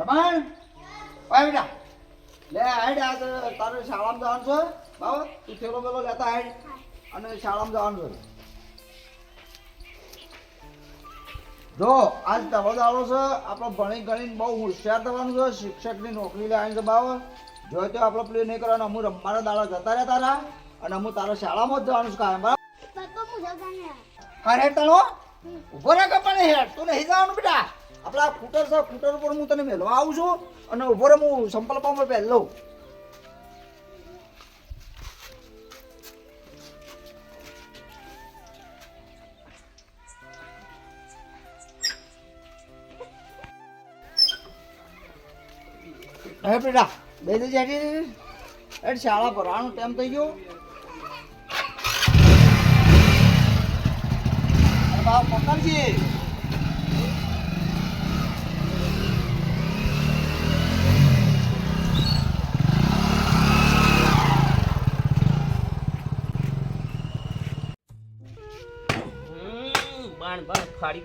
રમણ? ઓય બેટા. લે હાઈડ આ તારે શાળામાં જવાનું છે. બાબા તું થેલો બેલો લેતા હાઈડ અને શાળામાં જવાનું છે. જો આજ તવો દાડો છે. આપણે ભણી ગણીને બહુ હોશિયાર થવાનું છે. શિક્ષકની નોકરી લેવાની છે બાબા. જો તો આપણે પ્લે નહીં કરવાનું અમુક રમવાના દાડા જતા રહ્યા તારા અને અમુક તારા શાળામાં જ જવાનું છે કાયમ બરાબર હું તણો ઊભો રહે કે પણ હેડ તું નહીં જવાનું બેટા. આપણા સ્કૂટર છે સ્કૂટર ઉપર હું તને મેળવા આવું છું અને ઊભો રે હું સંપલ પંપ પહેલ લઉં હે બેટા, બે દે જાડી હેડ, શાળા ભરવાનો ટાઈમ થઈ ગયો. બાપ પકડજી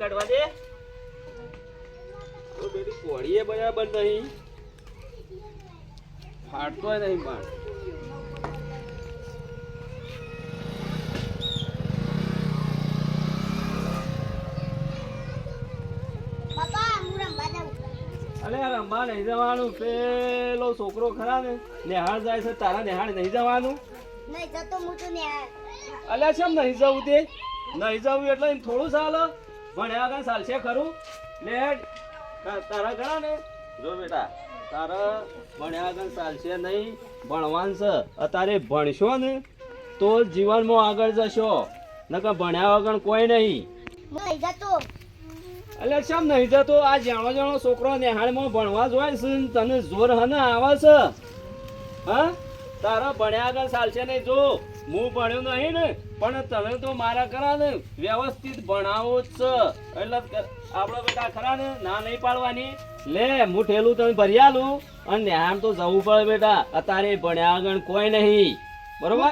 કાઢવા દે. તો બેટી કોળીએ બરાબર નહીં. ફાટતો નહીં રમવા જવાનું પેલો છોકરો ખરા ને નિહાળ જાય છે તારા નિહાળ નહીં જવાનું. નહીં જતો હું તો ને અલ્યા કેમ નહીં જવું તે? નહીં જવું એટલે થોડું ચાલે? ભણ્યા આગળ ચાલશે ખરું? લે તારા ઘણા ને જો બેટા તારા ભણ્યા આગળ ચાલશે નહીં ભણવાન છે. અત્યારે ભણશો ને તો જીવનમાં આગળ જશો. નકર ભણ્યા વગર કોઈ નહીં. એટલે શમ નહીં જતો? આ જાણો જાણો છોકરો નેહાળમાં ભણવા જોઈએ છે તને જોર હને આવે છે? હા? તારા ભણ્યા આગળ ચાલશે નહીં જો. હું ભણ્યો નહીં ને પણ તમે તો મારા ખરા ને વ્યવસ્થિત ભણાવો જ છે. એટલે આપણે બેટા ખરા ને ના નહીં પાડવાની. લે હું ઠેલું ભર્યાલું ભરી આલું. અને આમ તો જવું પડે બેટા અત્યારે ભણ્યા આગળ કોઈ નહીં. બરોબર?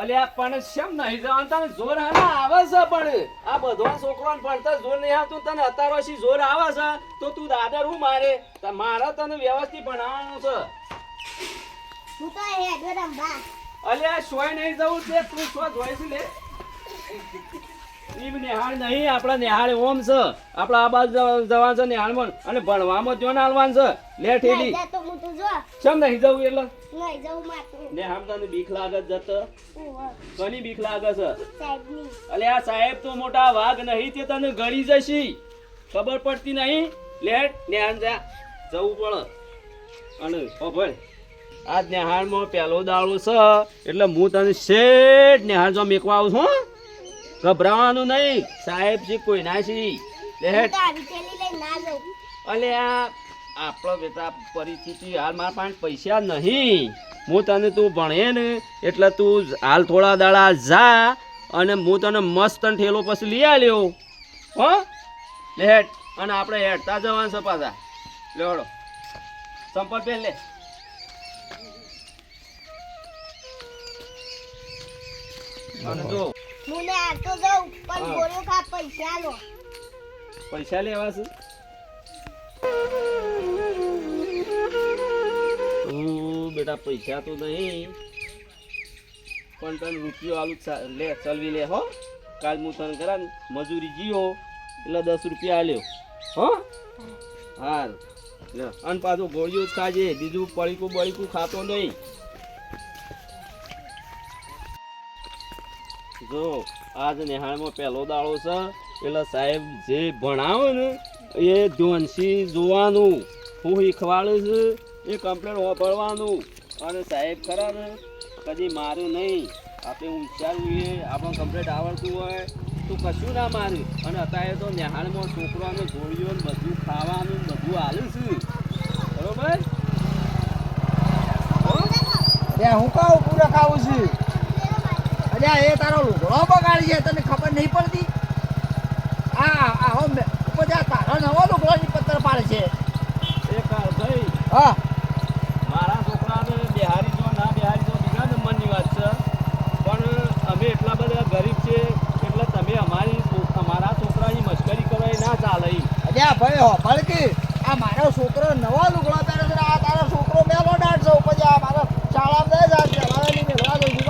અલ્યા પણ શેમ નહીં જવાનું? તને જોર હાના આવે છે પણ. આ બધો છોકરો ભણતા જોર નહીં આવતું. તને અત્યાર જોર આવે છે તો તું દાદર હું મારે? મારા તને વ્યવસ્થિત ભણાવવાનું છે. હું તો એ હેડો રમવા અલ્યા સોય નહીં જવું છે તું છે લે. ઈ નિહાળ નહીં આપણા નિહાળ ઓમ છે. આપણા આ બાજુ જવા- જવાનું છે નિહાળમાં અને ભણવામાં જો ના હાલવાનું છે. લે ઠેલી. શેમ નહીં જવું એટલે? નહીં જવું માતું ને આમ તને બીક લાગે જત. ઘણી બીક લાગે છે? અલે આ સાહેબ તો મોટા વાઘ નહીં તે તને ગળી જશી. ખબર પડતી નહીં? લેટ ન્યાન જા. જવું પડે. અને ખબર આ નેહાળમાં પહેલો દાળો છે. એટલે હું તને શેઠ નેહાળ જો મેકવા આવું છું ગભરાવાનું નહીં. સાહેબ છે કોઈ ના છે. અલે આ આપણો બેટા પરિસ્થિતિ હાલ મારા પાસે પૈસા નહીં. હું તને તું ભણે ને એટલે તું હાલ થોડા દાડા જા અને હું તને મસ્ત ઠેલો પછી લઈ આવ્યો હો? લેટ. અને આપણે હેડતા જવાનું છે પાછા. લેવડો સંપર્ક પહેર હું ને હાલતો જાઉં પણ હા. બોલ્યો પૈસા લો. પૈસા લેવા છે? બેટા પૈસા તો નહીં. પણ તને રૂપિયો આલુ લે ચલવી લે હો. કાલ હું તને કરા મજૂરી જીઓ એટલે દસ રૂપિયા આલ્યો. હો? હાલ. અને પાછું ગોળીઓ જ ખાજે. બીજું પડીકું બળીકું ખાતો નહીં. જો, આજ નિહાળમાં પહેલો દાડો છે. એટલે સાહેબ, જે ભણાવે ને, એ ધ્યાનથી જોવાનું. હું શીખવાડું છું એ કમ્પ્લેન વાપરવાનું અને સાહેબ ખરા ને, કદી મારું નહીં. આપણે હોશિયાર હોઈએ આપણને કમ્પ્લેટ આવડતું હોય, તો કશું ના માર્યું અને અત્યારે તો નિહાળમાં છોકરાને ગોળીઓ બધું ખાવાનું બધું હાલું છું. બરોબર? હું? કહું પૂરા ખાવું છું? અરે એ તારો લુગડો બગાડી છે તને ખબર નહીં પડતી? આ આ હો મે- ઉપર જા તારો નવો લુગડો ની પત્તર પાડે છે. એ કાળ ભાઈ હા. મારા છોકરાને બિહારી જો ના બિહારી જો બીજા નંબરની વાત છે. પણ અમે એટલા બધા ગરીબ છે એટલે તમે અમારી અમારા અમારા છોકરાની મશ્કરી કરો એ ના ચાલે. અલ્યા ભાઈ હો ભળકી આ મારા છોકરા નવા લુગડા પહેરે છે ને આ તારા છોકરો મેલો દાટ છે પછી આ મારા શાળામાં જાય છે મારા ની મેળવા જઈ છું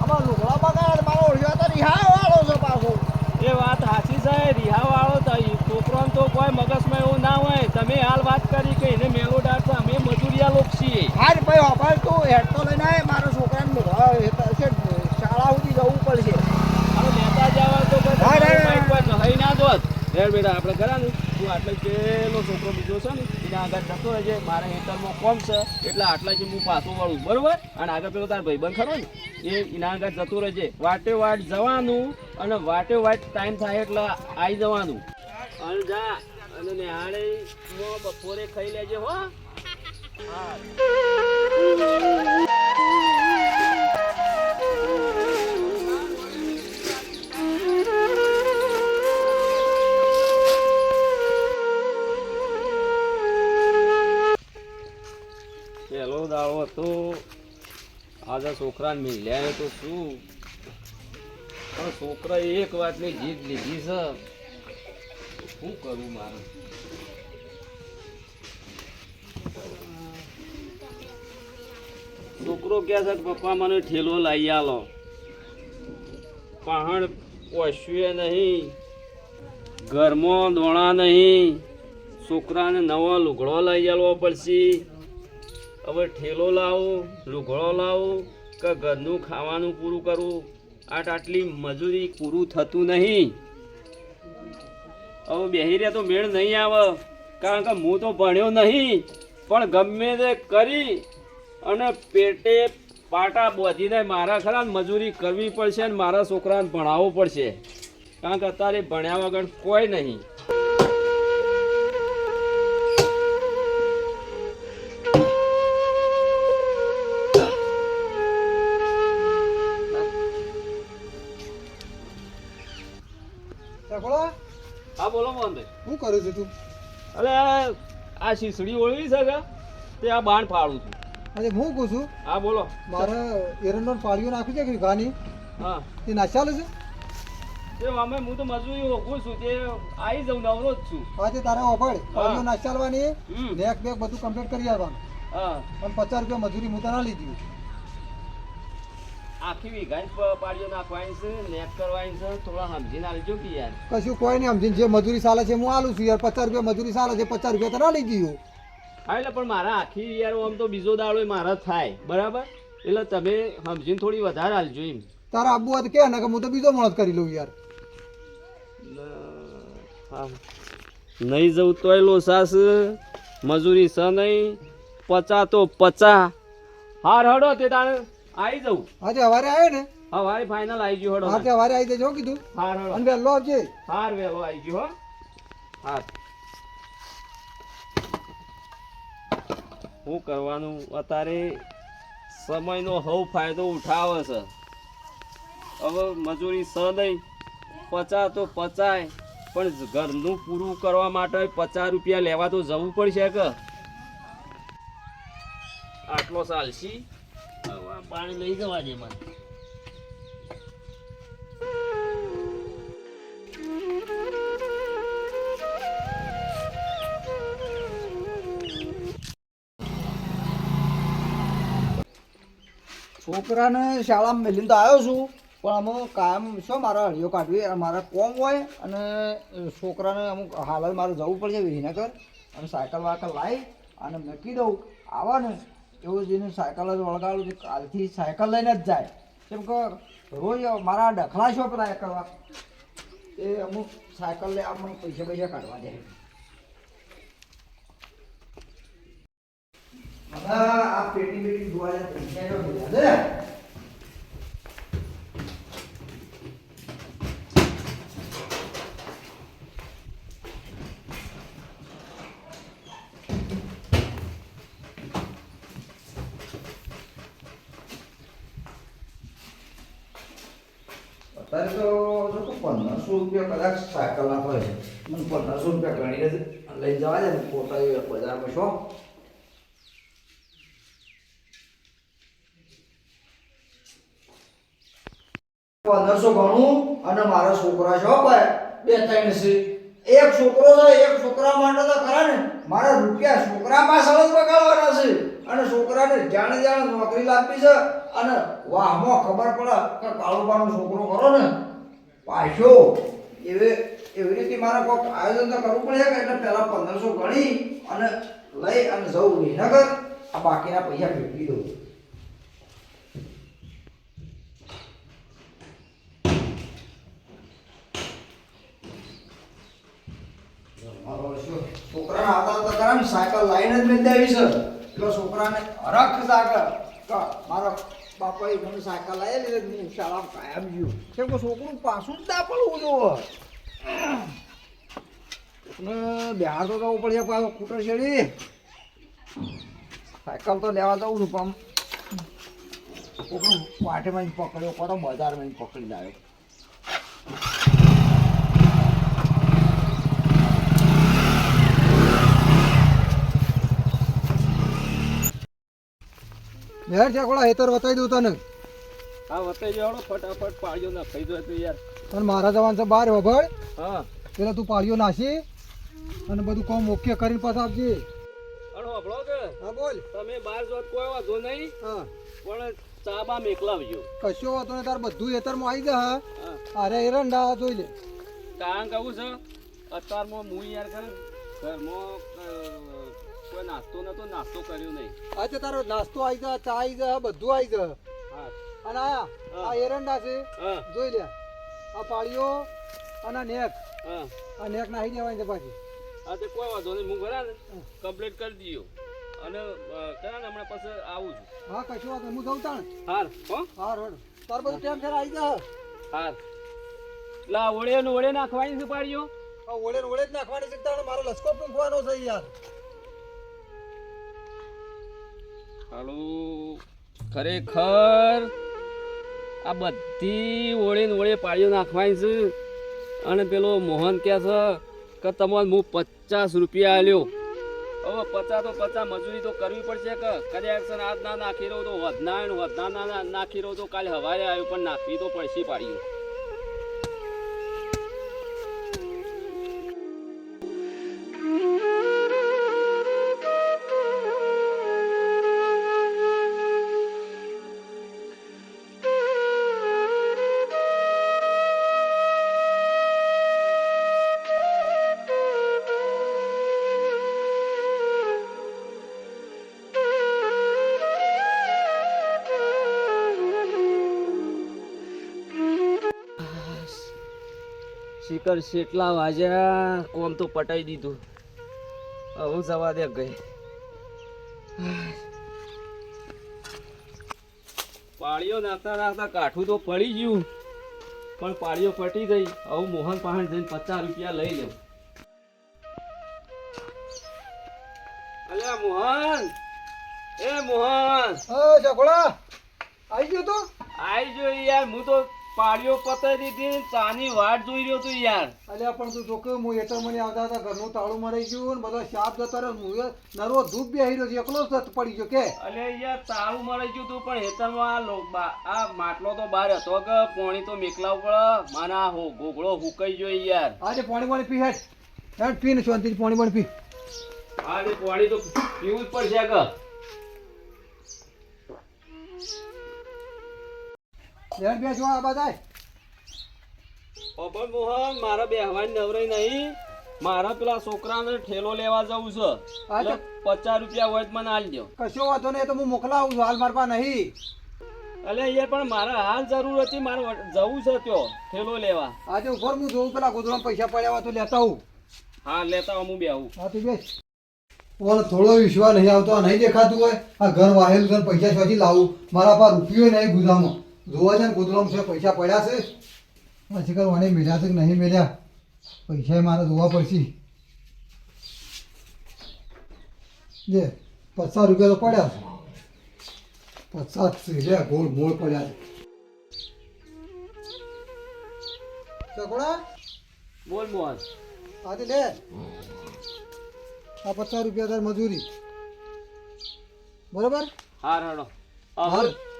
આમાં લુગડા બગાડ મારો ઓળખ્યો તો રિહાય વાળો છે પાછો એ વાત સાચી છે રિહા વાળો તો છોકરો તો કોઈ મગજમાં એવું ના હોય તમે હાલ વાત કરી કે એને મેલો ડાટ છે અમે મજૂરિયા લોક છીએ હાર ભાઈ હોપાલ તું હેડ તો લઈને આય મારા છોકરાને લુગડા એ તો છે શાળા સુધી જવું પડશે હવે લેતા જવા તો કોઈ હા, હા, હા. તમારું બાઈક કોઈ કહી ના દોત યાર બેટા આપણે કરા ને તું આટલે પેલો છોકરો બીજો છે ને એને આગળ જતો મારા હેતરમાં કોમ છે, એટલે આટલા છે, હું પાછું વાળું. બરોબર? અને આગળ પેલો તાર ભાઈબંધ ખરો ને, એ એના આગળ જતો રહેજે. વાટે વાટ જવાનું અને વાટે વાટ ટાઈમ થાય એટલે આવી જવાનું. અને જા, અને નિહાળે બપોરે ખાઈ લેજે, હો. હા. આજે છોકરાને મિલ્યા તો શું? પણ છોકરા એક વાતની જીત લીધી છે. શું કરું મારે? છોકરો કહે છે? કે પપ્પા મને ઠેલો લઈ આલો. પહાણ પોસ્યું નહીં. ઘરમાં દોણા નહીં. છોકરાને નવો લુગડો લઈ આલવો પડશે. હવે ઠેલો લાવો લુઘડો લાવો, કે ઘરનું ખાવાનું પૂરું કરવું આટ આટલી મજૂરી પૂરું થતું નહીં. હવે બેહી રહ્યા તો મેળ નહીં આવે, કારણ કે હું તો ભણ્યો નહીં. પણ ગમે તે કરી અને પેટે પાટા બોધીને મારા ખરા મજૂરી કરવી પડશે અને મારા છોકરાને ભણાવવું પડશે. કારણ કે અત્યારે ભણ્યા વગર કોઈ નહીં. સફળા હા બોલો મોહનભાઈ. શું કરું છું તું? અરે આ શીસડી ઓળવી છે કે? તે આ બાણ ફાડું છું. અરે હું કહું છું? હા બોલો. મારે એરંડો પાળીઓ નાખી છે કે ઘાની હા. તે નાચાલે છે? તે અમે હું તો મજૂરી ઓગું છું તે આવી જાઉં નવરો જ છું. આજે તારે ઓફળ પાળીઓ નાચાલવાની. નેક બેક બધું કમ્પ્લીટ કરી આવવાનું. હા. પણ પચાસ રૂપિયા મજૂરી હું તને લીધી આખી વીઘાની પ- પાડીઓ નાખવાની છે નેક કરવાની છે થોડા સમજીને આલજો કે યાર. કશું કોઈ નહીં સમજીને જે મજૂરી ચાલે છે હું આલું છું યાર. પચાસ રૂપિયા મજૂરી ચાલે છે પચાસ રૂપિયા તને લઈ ગયું. હા એટલે પણ મારા આખી યાર આમ તો બીજો દાડો મારા થાય. બરાબર? એટલે તમે સમજીને થોડી વધારે આલજો એમ. તારા આબુ હોય તો કે ને કે હું તો બીજો મળત કરી લઉં યાર. નહીં જવું તોય લોસાસ મજૂરી સ નહીં. પચા તો પચા હાર હડો તે તાણે. આવી જવું આજે સવારે આવે ને? હવારે ફાઇનલ આવી ગયો હડો આજે સવારે આવી જજો કીધું. હાર હડો અને વેલો આવજે. હાર વેલો આવી ગયો હો. હાર. શું કરવાનું? અત્યારે સમયનો હવ ફાયદો ઉઠાવે છે. હવે મજૂરી સ નહીં પચા તો પચાય પણ ઘરનું પૂરું કરવા માટે પચાસ રૂપિયા લેવા તો જવું પડશે કે? આટલો ચાલશી પાણી લઈ જવા દે મને. છોકરાને શાળામાં મેલીને તો આવ્યો છું, પણ અમુક કાયમ શું મારા હળીઓ કાઢવી? મારા કોમ હોય અને છોકરાને અમુક હાલ મારે જવું પડશે વિનગર અને સાયકલ વાયકલ લાવી અને મૂકી દઉં આવે એવું જઈને સાયકલ જ વળગાડું છું. કાલથી સાયકલ લઈને જ જાય. કેમ કે રોજ મારા ડખલા છો પેલા કરવા. એ અમુક સાયકલ લે આપણને પૈસા પૈસા કાઢવા દે. આ પેટી પેટી ધોવા જાય પૈસા જો ભેગા છે અત્યારે તો જો તો પંદરસો રૂપિયા કદાચ સાયકલ ના હોય મને પંદરસો રૂપિયા ગણીને લઈને લઈ જવા દે ને પોતા બજારમાં છો પંદરસો ગણું અને મારા છોકરા છો ભાઈ, બે ત્રણ છે. એક છોકરો છે, એક છોકરા માટે તો ખરા ને, મારા રૂપિયા છોકરા પાછળ જ બગાડવાના છે. અને છોકરાને જાણે જાણે નોકરી લાગી છે. અને વાહમાં ખબર પડે કે કાળુબાનો છોકરો કરો ને, પાછો એવી એવી રીતે મારે કોઈક આયોજન તો કરવું પડે કે એટલે પહેલા પંદરસો ગણી અને લઈ અને જવું વિનગર. આ બાકીના પૈસા ભેગવી દઉં. છોકરા આવતા આવતા કરા સાયકલ લાઈને જ મેં દેવી છે. એટલે છોકરાને હરખ સાયકલ મારો મારા બાપાએ મને સાયકલ લાવી એટલે હું શાળામાં કાયમ ગયો છે છોકરું પાછું જ ના પડવું જોવો અને બિહાર તો જવું પડશે પાછો કૂટર શેડી સાયકલ તો લેવા જવું છું પણ. છોકરું વાટેમાં પકડ્યો કોતો બજારમાં પકડી લાવ્યો. યાર ચકોડા હેતર વતાઈ દઉં તને. આ વતાઈ જાવ ફટાફટ પાડ્યો ના ખાઈ જાય તો યાર. પણ મારા જવાન છે બાર વભળ. હા. પેલા તું પાડ્યો નાસી અને બધું કોમ ઓકે કરીને પાછા આપજે અણો કે. હા બોલ. તમે બાર જોત કોઈ વાંધો નહીં હા. પણ ચાબા મેકલાવજો. કશો વાતો ને તાર બધું હેતરમાં આવી જા હા. હા. અરે એરંડા જોઈ લે. કારણ કહું છે? અત્યારમાં હું યાર કર ઘરમાં નાસ્તો નતો નાસ્તો કર્યો નહીં. આજે તારો નાસ્તો આવી જા ચા આવી જા બધું આવી જા હા. અને આ આ એરંડા છે. જોઈ લે. આ પાળીઓ અને આ નેક. આ નેક નાખી દેવાની છે પાછી. હા તે કોઈ વાંધો નહીં. હું ઘરા કમ્પ્લીટ કરી દઈએ અને કરા ને હમણાં પાસે આવું છું. હા કશું વાંધો હું જઉં તાણ. હાર હો? હા રોડ તાર બધું ટાઈમ ફેર આવી જા હાર. લા ઓળે ને ઓળે નાખવાની છે પાડ્યો ઓળે ઓળે જ નાખવાની છે તાણ. મારો લસકો પૂંખવાનો છે યાર. હાલો. ખરેખર આ બધી ઓળે ને ઓળે પાડીઓ નાખવાની છે. અને પેલો મોહન કહે છે કે તમારે હું પચાસ રૂપિયા આલ્યો. હવે પચાસ તો પચાસ મજૂરી તો કરવી પડશે કે કદાચ આજ ના નાખી રહ્યો તો વધના વધના ના નાખી રહ્યો તો કાલે હવારે આવ્યો પણ નાખવી તો પડશે પાડીઓ શિખર એટલા વાજ્યા કોમ તો પટાઈ દીધું. હવે જવા દે ગઈ પાળીઓ નાખતા નાખતા કાઠું તો પડી ગયું પણ પાળીઓ પટી ગઈ. હવે મોહન પાસે જઈને પચાસ રૂપિયા લઈ લઉં. અલ્યા મોહન એ મોહન. હા આવી ગયો તો? આવી ગયો યાર હું તો પાળીઓ પતાઈ દીધી તાની ચાની વાટ જોઈ રહ્યો તું યાર. અલ્યા પણ તું જોકે હું એટલે મને આવતા હતા ઘરનું તાળું મરાઈ ગયું ને બધા શાપ જતા રહ્યો. હું એ નરવો ધૂપ બેહી રહ્યો છે એકલો જ પડી ગયો કે? અલે યાર તાળું મળી ગયું તું પણ હેતરમાં આ આ માટલો તો બહાર હતો કે પોણી તો મેકલાવ પડે માના હો ગોગળો હુકાઈ ગયો યાર. આજે પાણી પાણી પી હેડ. હેડ પી ને શાંતિ પાણી પાણી પી. આજે પોણી તો પીવું જ પડશે કે હેઠ બે જો આ બધાય અબન મોહન મારા બેહવાની નવરાઈ નહીં. મારા પેલા છોકરાને ઠેલો લેવા જવું છે. એટલે પચાસ રૂપિયા હોય તો મને આલ દો કશો વાંધો નહીં તો હું મોકલાવું છું હાલ મારા પાસે નહીં. અલે યાર પણ મારે હાલ જરૂર હતી મારે જવું છે ત્યો ઠેલો લેવા. આજે ઉપર હું જોઉં પેલા ગોદડામાં પૈસા પડ્યા હોય તો લેતા હું હા લેતા હું બેહું. હા તું બેસ. ઓલો થોડો વિશ્વાસ નહીં આવતો નહીં દેખાતું હોય આ ઘર વાહેલું ઘર પૈસા છોથી લાવું. મારા પાસે રૂપિયો નહીં ગુદામાં જોવા છે ને છે પૈસા પડ્યા છે. પછી કર મને મેળ્યા છે કે નહીં મેળ્યા. પૈસા મારે જોવા પડશે. જે પચાસ રૂપિયા તો પડ્યા છે. પચાસ રૂપિયા લે ગોળ મોળ પડ્યા છે. ચકોડા? બોલ મોહન આજે લે. આ પચાસ રૂપિયા તાર મજૂરી. બરોબર? હા હાડો હાર.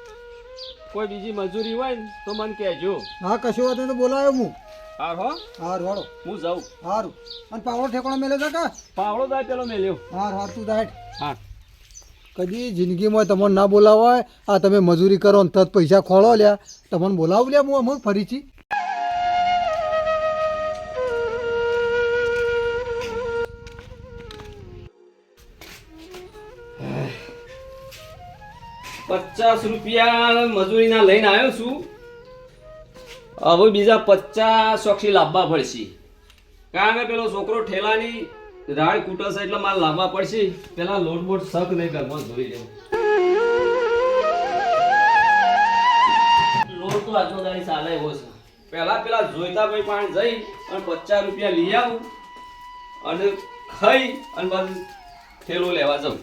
કોઈ બીજી મજૂરી હોય ને તો મને કહેજો. હા કશું વાત નહીં તો બોલાયો હું. હાર હો. હારું વાળો હું જાઉં. હારું. અને પાવડો ઠેકોણો મેલે છે કે? પાવડો દાય પેલો મેલ્યો. હાર હાર તું દાય હા. કદી જિંદગીમાં તમને ના બોલાવાય. આ તમે મજૂરી કરો ને તત પૈસા ખોળો લ્યા. તમને બોલાવું લ્યા હું અમુક ફરીથી. પચાસ રૂપિયા મજૂરીના લઈને આવ્યો છું. હવે બીજા પચાસ ચોકસી લાવવા પડશે. કારણ કે પેલો છોકરો ઠેલાની રાડ કૂટશે એટલે મારે લાવવા પડશે. પેલા લોટ બોટ શક નહીં ઘરમાં ધોઈ લેવું. લોટ તો આજનો તારી ચાલે એવો છે. પહેલા પેલા જોઈતા ભાઈ પાણી જઈ અને પચાસ રૂપિયા લઈ આવું અને ખાઈ અને પછી ઠેલો લેવા જાઉં.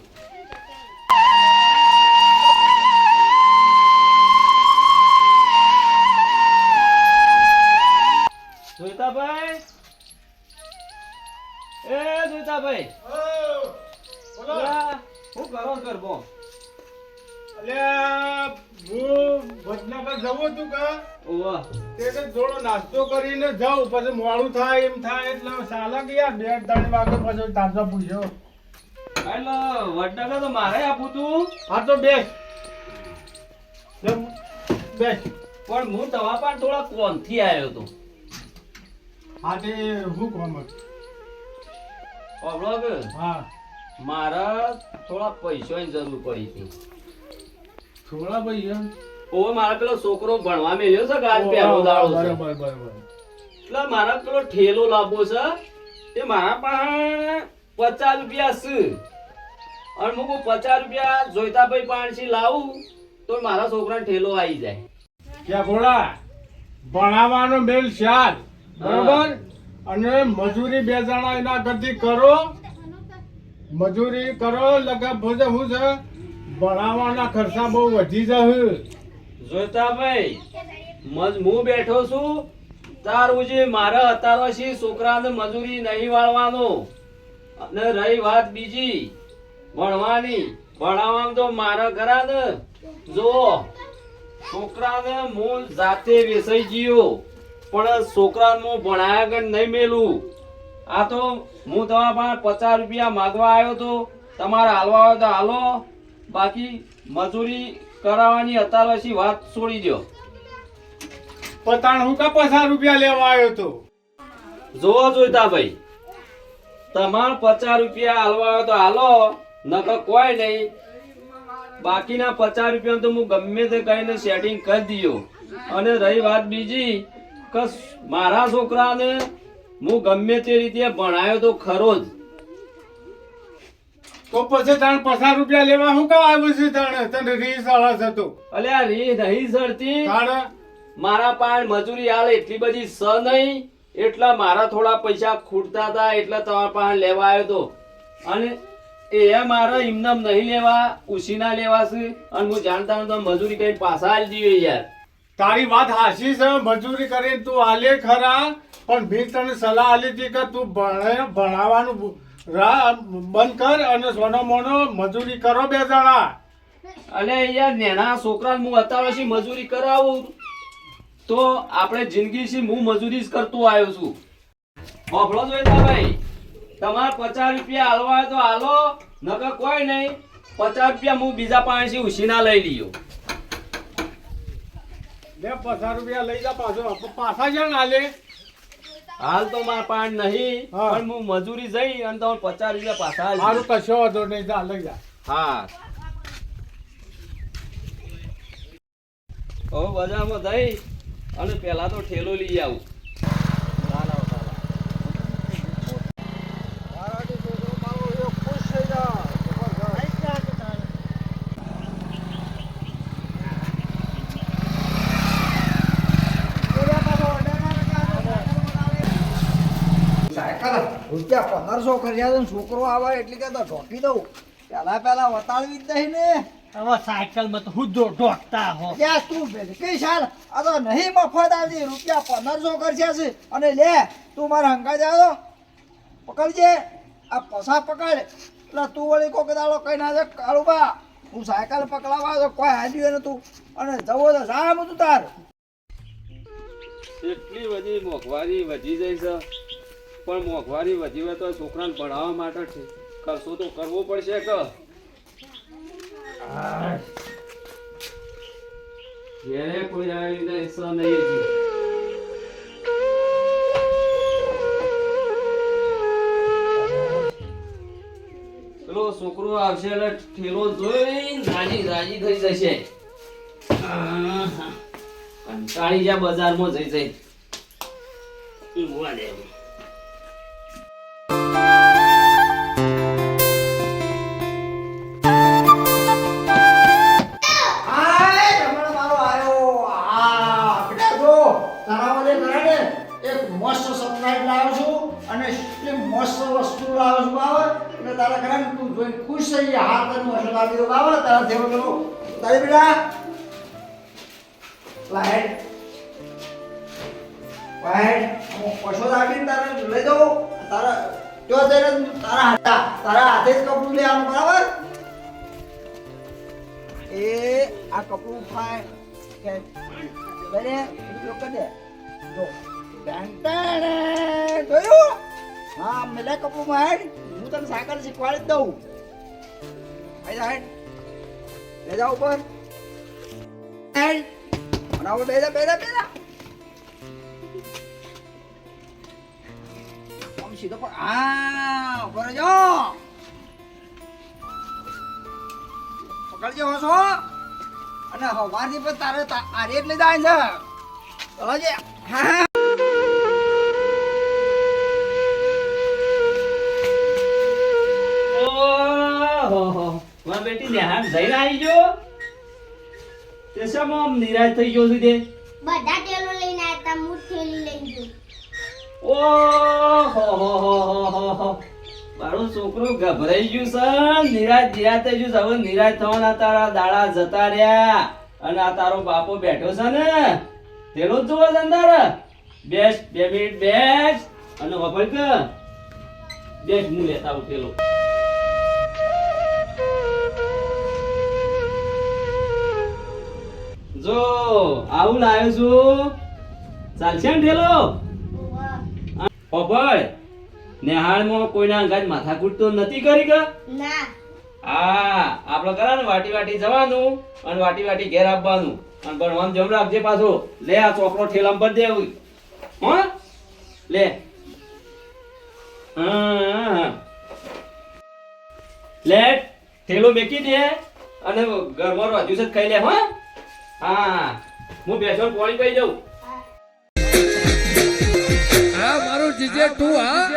પછી મોડું થાય એમ થાય એટલે સાલા ગયા બે ત્રણ વાગે પછી તાજો પૂછ્યો. એટલે વડનગર તો મારે આપું તું. હા તો બેસ. બેસ. પણ હું દવા પણ થોડા કોનથી આવ્યો હતો? હા તે હું કોમ હતું? હા. મારા થોડા પૈસાની જરૂર પડી હતી. થોડા પૈસા? ઓ મારા પેલો છોકરો ભણવા મેલ્યો છે ગાજ આજ પહેલો દાડો છે? બરાબર બરાબર. એટલે મારા પેલો ઠેલો લાવવો છે. એ મારા પાસે પચાસ રૂપિયા છે. અને હું પચાસ રૂપિયા જોઈતા ભાઈ પાણી લાવું તો મારા છોકરાને ઠેલો આવી જાય. ક્યાં ભોળા? ભણાવવાનો મેલ શાલ બરોબર? અને મજૂરી બે જણા એના કરતી કરો. મજૂરી કરો લગભગ ભોજે હું છે? ભણાવવાના ખર્ચા બહુ વધી જશે. જોઈતા ભાઈ મજ હું બેઠો છું. તાર ઉજી મારે અત્યાર છોકરાને મજૂરી નહીં વાળવાનો. અને રહી વાત બીજી, ભણવાની. ભણાવવામાં તો મારા ઘરા ને જો, છોકરાને હું જાતે વેસાઈ ગયો, પણ છોકરાને હું ભણાયા આગળ નહીં મેલું. આ તો હું તમારા પાસે પચાસ રૂપિયા માગવા આવ્યો તો તમારે હાલવા આવ્યો તો હાલો. બાકી મજૂરી કરાવવાની અત્યાર વાત છોડી દો પતાણ હું કા પચાસ રૂપિયા લેવા આવ્યો તો? જોવો જોઈતા ભાઈ. તમાર પચાસ રૂપિયા હાલવા આવ્યો તો હાલો નકર કોઈ નહીં. બાકીના પચાસ રૂપિયા તો હું ગમે તે કહીને સેટિંગ કરી દીયો અને રહી વાત બીજી કે મારા છોકરાને હું ગમે તે રીતે ભણાયો તો ખરો જ. તો પછી તાણ પચાસ રૂપિયા લેવા હું કા આવ્યો છે તાણે? તને રીસ આળસ હતો. અલ્યા રી નહીં સડતી. તાણે મારા પાસે મજૂરી હાલ એટલી બધી સ નહીં એટલા મારા થોડા પૈસા ખૂટતા હતા એટલે તમારા પાસે લેવા આવ્યો તો. અને એ મારા ઇમનામ નહીં લેવા ઉછીના લેવા છે અને હું જાણતા તો મજૂરી કઈ પાછા આવી જઈએ યાર. તારી વાત હાસી છે મજૂરી કરીને તું આલે ખરા પણ મેં તને સલાહ આલી હતી કે તું ભણે ભણાવવાનું બંધ કર અને સોનો મોનો મજૂરી કરો બે જણા. અને યાર નેના છોકરા હું અત્યારે મજૂરી કરાવું. તો આપણે જિંદગી છે હું મજૂરી જ કરતો આવ્યો છું. હોભળો જોઈતા ભાઈ તમારે પચાસ રૂપિયા હાલવા તો હાલો નકર કોઈ નહીં. પચાસ રૂપિયા હું બીજા પાસેથી ઉછીના લઈ લીયો. બે પચાસ રૂપિયા લઈ જા પાછો. પાછા છે આલે હાલ. તો મારા પાન નહીં. પણ હું મજૂરી જઈ અને તમને પચાસ રૂપિયા પાછા મારું કશો વાંધો નહીં જા લઈ જા. હા. ઓ બજારમાં જઈ. અને પેલા તો ઠેલો લઈ આવું. રૂપિયા પંદરસો કર્યા છોકરો આવે એટલે કે ઢોકી દઉં. પેલા પેલા વતાળવી જ નહીં ને. હવે સાયકલમાં તો હું ઢોકતા હો. ત્યાં તું કઈ સાલ આ તો નહીં મફત આવતી. રૂપિયા પંદરસો કરશે છે. અને લે તું મારા હંકા જાવ પકડજે. આ પસા પકડ. એટલે તું વળી કોક દાડો કઈ ના કાળુબા હું સાયકલ પકડાવા તો કોઈ હાલ્યું ને તું અને જવો તો જા બધું તાર. એટલી બધી મોંઘવારી વધી જાય છે. પણ મોંઘવારી વધી હોય તો છોકરાને ભણાવવા માટે છે. ખર્ચો તો કરવો પડશે કે? ઘેરે કોઈ આવી હિસ્સો નહીં છોકરો આવશે એટલે ઠેલો જોઈ રાજી રાજી થઈ જશે. કંટાળી જા બજારમાં જઈ જઈ. ઊંઘવા દે લાઈટ. લાઈટ. પશો લાગીને તારે લઈ જાઉં. તારા તારા તારા હાથે કપડું આમ, બરાબર? એ આ કપડું ફાય. કે બને હા મેલે કપડું માં હું તને સાયકલ શીખવાડી જ દઉં. હાઈ હેડ. લે જા ઉપર. હવે બેજા બેજા બેજા આમ સીધો પર હા ઉપર જો પકડજો હશો. અને હવારથી પણ તારે તા- આરે એટલે જાય છે. હજે હા બેટી, નેહાન જઈને આવી ગયો? તે શેમ આમ નિરાશ થઈ ગયો છું તે. બધા ટેલો લઈને આવ્યા હતા હું થેલી લઈ ગયો. ઓ હો હો હો હો હો. મારો છોકરો ગભરાઈ ગયું છે નિરાશ નિરાશ થઈ ગયું હવે નિરાશ થવાના તારા દાડા જતા રહ્યા. અને આ તારો બાપો બેઠો છે ને તેલો જ જોવો છે અંદર. બેસ બે મિનિટ બેસ. અને વફળ કે હું લેતા આવું પેલો જો આવું લાવ્યો છું. ચાલશે ને ઢેલો? પપડ નેહાળમાં કોઈના અંગાજ માથાકૂટ તો નથી કરી કે? ના. હા આપણે કરા ને વાટી વાટી જવાનું અને વાટી વાટી ઘેર આપવાનું. અને ભણવાનું જમ રાખજે પાછો. લે આ ચોકડો ઠેલામ પર દે હો? લે. લે ઠેલો મેકી દે અને ઘરમાં રાજુ છે ખાઈ લે હો. હા હું. બેસો પાણી પી દઉં. હા મારું જીજે તું હા?